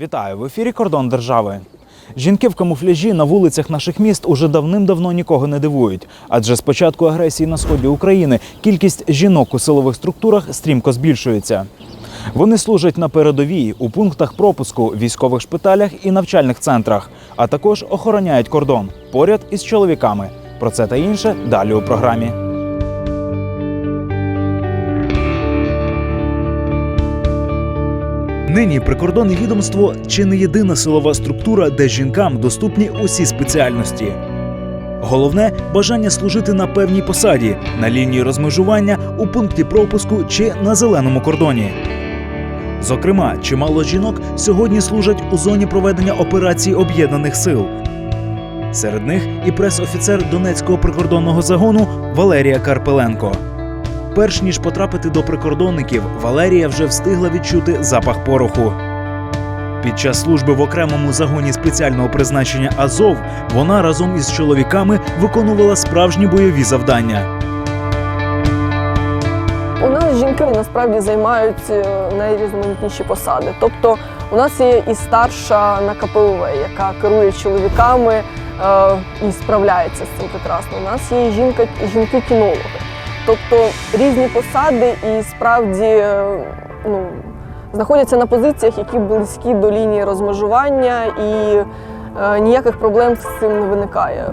Вітаю в ефірі Кордон держави. Жінки в камуфляжі на вулицях наших міст уже давним-давно нікого не дивують. Адже з початку агресії на сході України кількість жінок у силових структурах стрімко збільшується. Вони служать на передовій у пунктах пропуску, військових шпиталях і навчальних центрах, а також охороняють кордон поряд із чоловіками. Про це та інше далі у програмі. Нині прикордонне відомство чи не єдина силова структура, де жінкам доступні усі спеціальності. Головне бажання служити на певній посаді, на лінії розмежування, у пункті пропуску чи на зеленому кордоні. Зокрема, чимало жінок сьогодні служать у зоні проведення операцій об'єднаних сил. Серед них і прес-офіцер Донецького прикордонного загону Валерія Карпеленко. Перш ніж потрапити до прикордонників, Валерія вже встигла відчути запах пороху. Під час служби в окремому загоні спеціального призначення Азов вона разом із чоловіками виконувала справжні бойові завдання. У нас жінки насправді займають е, найрізноманітніші посади. Тобто у нас є і старша на КПУВ, яка керує чоловіками е, і справляється з цим прекрасно. У нас є жінка, жінки-кінологи. Тобто різні посади і справді е, ну, знаходяться на позиціях, які близькі до лінії розмежування, і е, ніяких проблем з цим не виникає.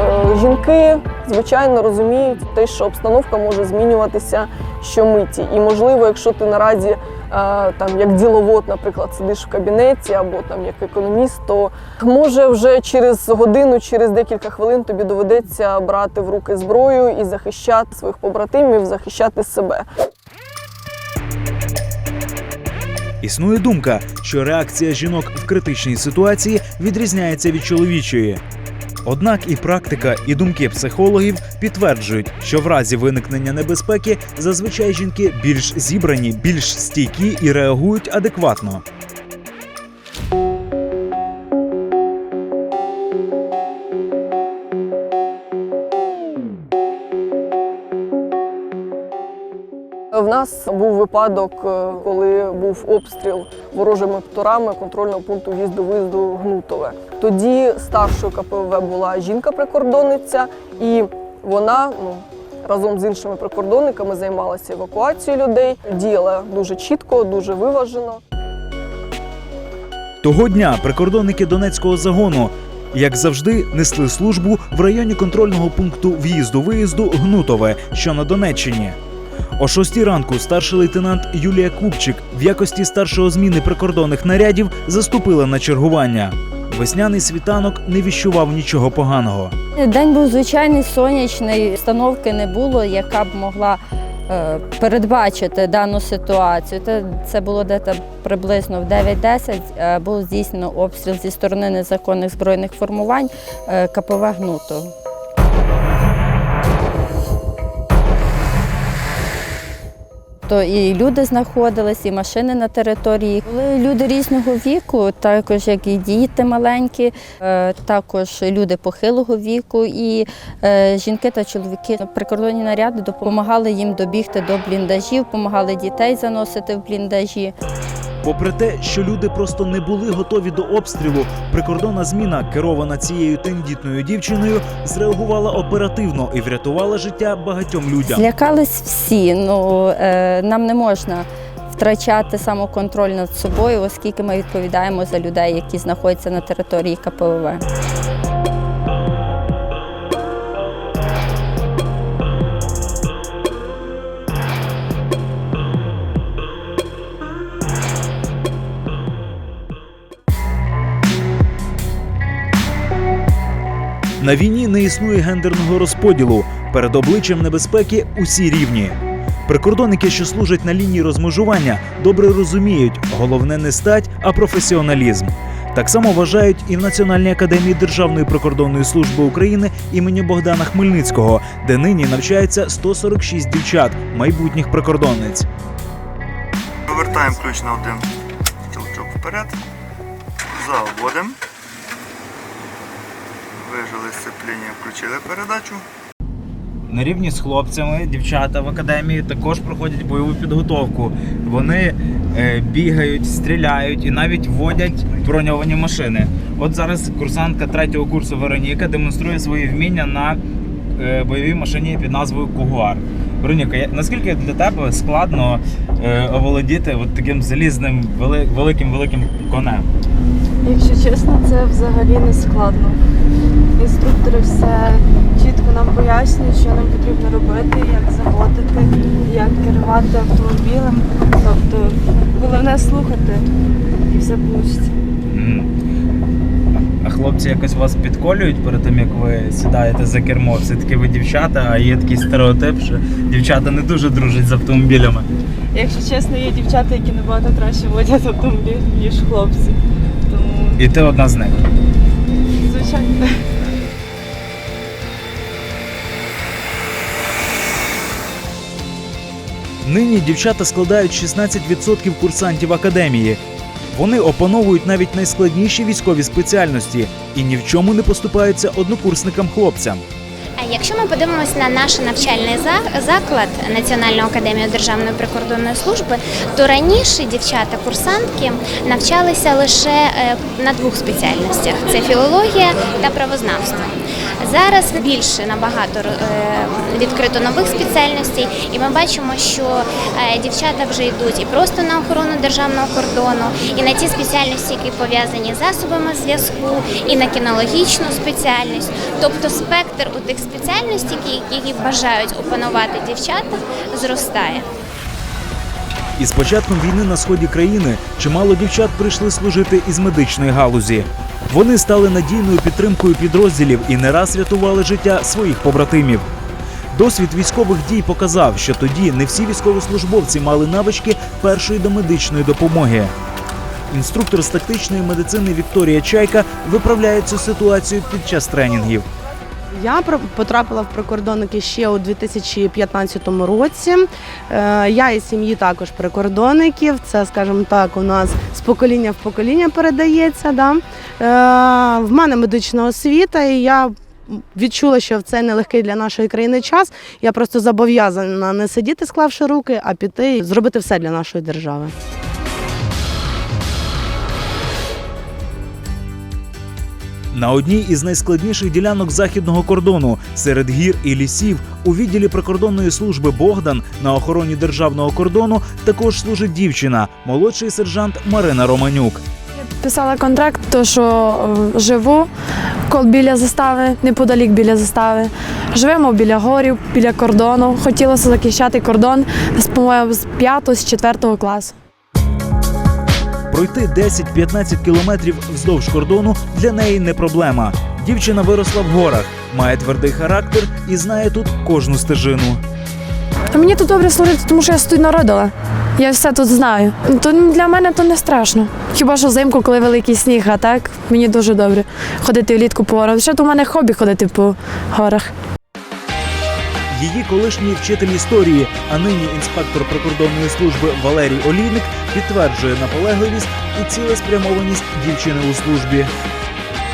Е, Жінки, звичайно, розуміють те, що обстановка може змінюватися щомиті. І, можливо, якщо ти наразі там як діловод, наприклад, сидиш в кабінеті або там як економіст, то може вже через годину, через декілька хвилин тобі доведеться брати в руки зброю і захищати своїх побратимів, захищати себе. Існує думка, що реакція жінок в критичній ситуації відрізняється від чоловічої. Однак і практика, і думки психологів підтверджують, що в разі виникнення небезпеки зазвичай жінки більш зібрані, більш стійкі і реагують адекватно. В нас був випадок, е, коли був обстріл ворожими птурами контрольного пункту в'їзду-виїзду Гнутове. Тоді старшою КПВ була жінка-прикордонниця, і вона ну, разом з іншими прикордонниками займалася евакуацією людей, діяла дуже чітко, дуже виважено. Того дня прикордонники Донецького загону, як завжди, несли службу в районі контрольного пункту в'їзду-виїзду Гнутове, що на Донеччині. О шостій ранку старший лейтенант Юлія Купчик в якості старшого зміни прикордонних нарядів заступила на чергування. Весняний світанок не віщував нічого поганого. День був звичайний сонячний, установки не було, яка б могла е, передбачити дану ситуацію. Це, це було десь приблизно в 9-10. е, Був здійснено обстріл зі сторони незаконних збройних формувань е, КПВ Гнуту. То і люди знаходились, і машини на території. Були люди різного віку, також як і діти маленькі, е, також люди похилого віку, і е, жінки та чоловіки. Прикордонні наряди допомагали їм добігти до бліндажів, допомагали дітей заносити в бліндажі. Попри те, що люди просто не були готові до обстрілу, прикордонна зміна, керована цією тендітною дівчиною, зреагувала оперативно і врятувала життя багатьом людям. Злякались всі. Ну е, нам не можна втрачати самоконтроль над собою, оскільки ми відповідаємо за людей, які знаходяться на території КПВВ. На війні не існує гендерного розподілу. Перед обличчям небезпеки усі рівні. Прикордонники, що служать на лінії розмежування, добре розуміють, головне не стать, а професіоналізм. Так само вважають і в Національній академії Державної прикордонної служби України імені Богдана Хмельницького, де нині навчається 146 дівчат, майбутніх прикордонниць. Повертаємо ключ на один щелчок вперед. Заводимо. Вижили сцепління, включили передачу. на рівні з хлопцями, дівчата в академії також проходять бойову підготовку. Вони е, бігають, стріляють і навіть водять броньовані машини. От зараз курсантка третього курсу Вероніка демонструє свої вміння на е, бойовій машині під назвою Кугуар. Вероніка, я- наскільки для тебе складно е, оволодіти от таким залізним великим великим конем? Якщо чесно, це взагалі не складно. Інструктори все чітко нам пояснюють, що нам потрібно робити, як заводити, як керувати автомобілем. Тобто головне слухати і все вийде. А хлопці якось вас підколюють перед тим, як ви сідаєте за кермо. Все-таки ви дівчата, а є такий стереотип, що дівчата не дуже дружать з автомобілями. Якщо чесно, є дівчата, які набагато краще водять автомобіль, ніж хлопці. Тому, І ти одна з них. звичайно. Нині дівчата складають 16% курсантів академії. Вони опановують навіть найскладніші військові спеціальності і ні в чому не поступаються однокурсникам хлопцям. Якщо ми подивимося на наш навчальний заклад Національну академію Державної прикордонної служби, то раніше дівчата-курсантки навчалися лише е, на двох спеціальностях: це філологія та правознавство. Зараз більше набагато е, відкрито нових спеціальностей, і ми бачимо, що е, дівчата вже йдуть і просто на охорону державного кордону, і на ті спеціальності, які пов'язані з засобами зв'язку, і на кінологічну спеціальність. Тобто спектр у тих спеціальностей, які, які бажають опанувати дівчата, зростає. Із початком війни на сході країни чимало дівчат прийшли служити із медичної галузі. Вони стали надійною підтримкою підрозділів і не раз рятували життя своїх побратимів. Досвід військових дій показав, що тоді не всі військовослужбовці мали навички першої домедичної допомоги. Інструктор з тактичної медицини Вікторія Чайка виправляє цю ситуацію під час тренінгів. Я потрапила в прикордонники ще у 2015 році. Е, Я із сім'ї також прикордонників. Це, скажімо так, у нас з покоління в покоління передається. Да? Е, В мене медична освіта, і я відчула, що в цей нелегкий для нашої країни час. Я просто зобов'язана не сидіти, склавши руки, а піти і зробити все для нашої держави. На одній із найскладніших ділянок західного кордону серед гір і лісів у відділі прикордонної служби Богдан на охороні державного кордону також служить дівчина, молодший сержант Марина Романюк. Писала контракт, то що е, живу кол біля застави, неподалік біля застави. Живемо біля горів, біля кордону. Хотілося захищати кордон з по-моєму, з 5 з 4 класу. Пройти 10-15 кілометрів вздовж кордону для неї не проблема. Дівчина виросла в горах, має твердий характер і знає тут кожну стежину. Та мені тут добре служити, тому що я тут народила. Я все тут знаю. То для мене то не страшно. Хіба що взимку, коли великий сніг, а так мені дуже добре ходити влітку по горах. Ще то у мене хобі ходити по горах. Її колишній вчитель історії, а нині інспектор прикордонної служби Валерій Олійник підтверджує наполегливість і цілеспрямованість дівчини у службі.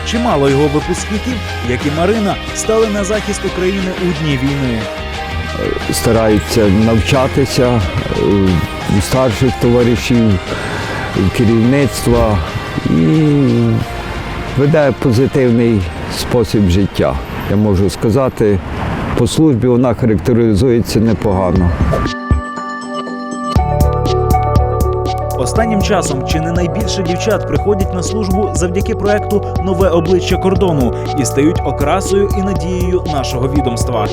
Чимало його випускників, як і Марина, стали на захист України у дні війни. стараються навчатися е, у старших товаришів, керівництва і веде позитивний спосіб життя. Я можу сказати, по службі вона характеризується непогано. Останнім часом чи не найбільше дівчат приходять на службу завдяки проекту Нове обличчя кордону і стають окрасою і надією нашого відомства.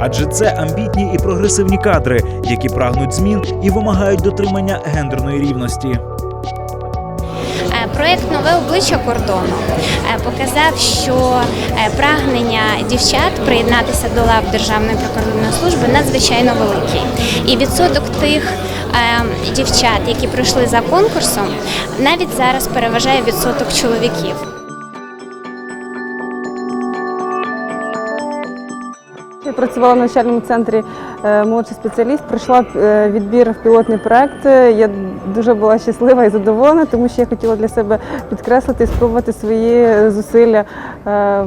Адже це амбітні і прогресивні кадри, які прагнуть змін і вимагають дотримання гендерної рівності. Проект Нове обличчя кордону е, показав, що е, прагнення дівчат приєднатися до лав Державної прикордонної служби надзвичайно великий. І відсоток тих е, дівчат, які пройшли за конкурсом, навіть зараз переважає відсоток чоловіків. Працювала в навчальному центрі е, молодший спеціаліст, пройшла е, відбір в пілотний проект. Я дуже була щаслива і задоволена, тому що я хотіла для себе підкреслити і спробувати свої зусилля е,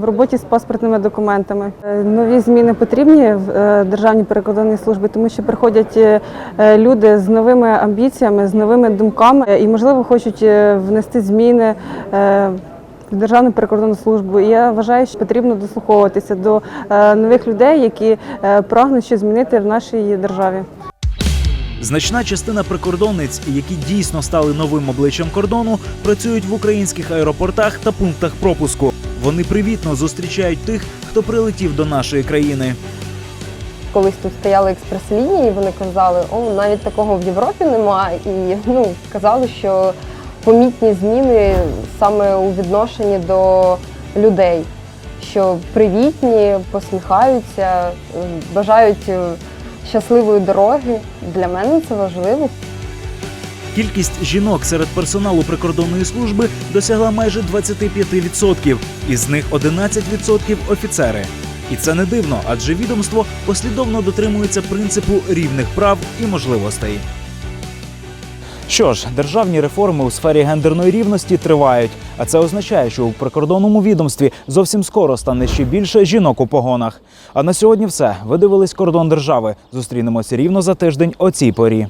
в роботі з паспортними документами. Нові зміни потрібні в Державній прикордонній службі, тому що приходять люди з новими амбіціями, з новими думками і, можливо, хочуть внести зміни. Державну прикордонну службу. І я вважаю, що потрібно дослуховуватися до е, нових людей, які е, прагнуть щось змінити в нашій державі. Значна частина прикордонниць, які дійсно стали новим обличчям кордону, працюють в українських аеропортах та пунктах пропуску. Вони привітно зустрічають тих, хто прилетів до нашої країни. Колись тут стояли експрес-лінії, вони казали, о, навіть такого в Європі немає. І ну, казали, що помітні зміни саме у відношенні до людей, що привітні, посміхаються, бажають е, щасливої дороги. Для мене це важливо. Кількість жінок серед персоналу прикордонної служби досягла майже 25%, із них 11% офіцери. І це не дивно, адже відомство послідовно дотримується принципу рівних прав і можливостей. Що ж, державні реформи у сфері гендерної рівності тривають, а це означає, що у прикордонному відомстві зовсім скоро стане ще більше жінок у погонах. А на сьогодні все. Ви дивились кордон держави. Зустрінемося рівно за тиждень о цій порі.